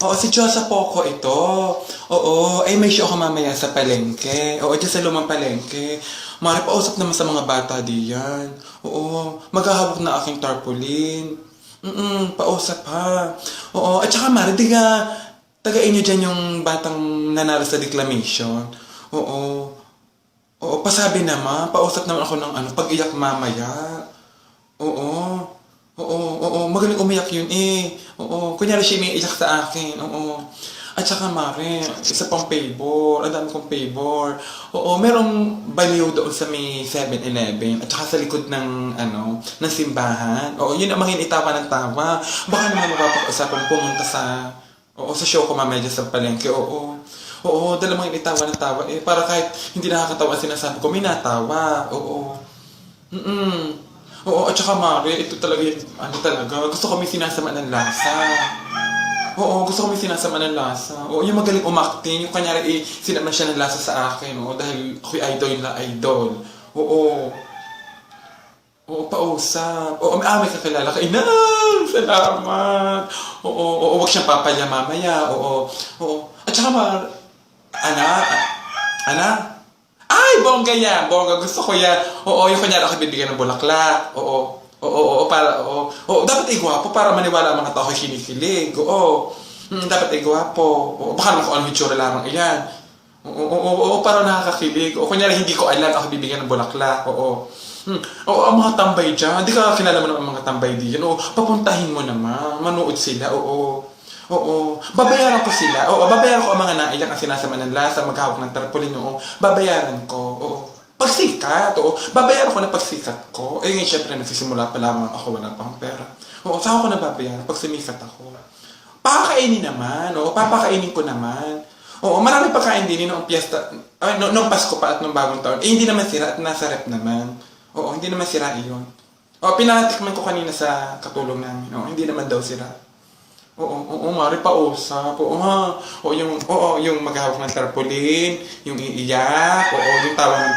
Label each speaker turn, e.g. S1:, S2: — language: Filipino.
S1: Oo, si Josa Poco ito. Oo, ay may show ako mamaya sa palengke. Oo, dyan sa lumang palengke. Mari, pausap naman sa mga bata diyan. Oo, maghahawak na aking tarpaulin. Mm pausap ha. Oo, at saka Mari, di ka, tagain niyo dyan yung batang nanalo sa declamation. Oo. Oo, pasabi naman, pausap naman ako ng ano, pag-iyak mamaya. Oo, magaling umiyak yun eh. Oo, kunyari siya may iyak sa akin. Oo. At saka Mare, isa pang favor, ang dami kong favor. Oo, merong baliw doon sa may 7-Eleven at saka sa likod ng, ano, ng simbahan. Oo, yun ang mga itawa ng tawa. Baka naman mapapag-usapan pumunta sa, oo, sa show ko mamaya sa palengke. Oo, oo, dala mga itawa ng tawa. Eh, para kahit hindi nakakatawa sinasabi ko, may natawa. Oo. Mm-mm. Oo, at saka Mare, ito talaga yung, ano talaga, gusto ko may sinasama ng lasa. Oo, gusto ko may sinasama ng lasa. Oo, yung magaling umakting, yung kanyari eh, sinama siya ng lasa sa akin, oo, dahil ako'y idol na idol. Oo. Oo, pausap. Oo, may amay kakilala ka. Inang! Salamat! Oo, oo, wag siyang papalya mamaya. Oo, oo. At saka, Mar, ana, ana, bongga yan. Bongga. Gusto ko yan. Oo, yung kunyari ako bibigyan ng bulaklak. Oo. Oo, oo, oo, para, oo. Oo, dapat ay gwapo para maniwala ang mga tao kay kinikilig. Oo. Hmm, dapat ay gwapo. Oo, baka naman kung ano hitsura lamang iyan. Oo, oo, oo, oo, para nakakakilig. O kunyari hindi ko alam ako bibigyan ng bulaklak. Oo. Hmm. Oo, ang mga tambay dyan. Hindi ka kilala mo naman mga tambay diyan. Oo, papuntahin mo naman. Manood sila. Oo. Oo. Babayaran ko sila. Oo, babayaran ko ang mga naiyak ang sinasama ng lasa, maghawak ng tarpaulin. Oo, babayaran ko. Oo. Pagsikat. Oo, babayaran ko na pagsikat ko. Eh, ngayon, syempre, nagsisimula pa lamang ako, wala pang pera. Oo, saan ko na babayaran? Pag sumikat ako. Pakakainin naman. Oo, papakainin ko naman. Oo, marami pagkain din noong piyesta, ay, no, noong Pasko pa at noong bagong taon. Eh, hindi naman sira at nasa rep naman. Oo, hindi naman sira iyon. Oo, pinatikman ko kanina sa katulong namin. Oo, hindi naman daw sira. Oo, oo, mari pa usap. Oo ha. Oo, yung, oo, yung maghahawak ng tarpaulin, yung iiyak, oo, yung tawa ng.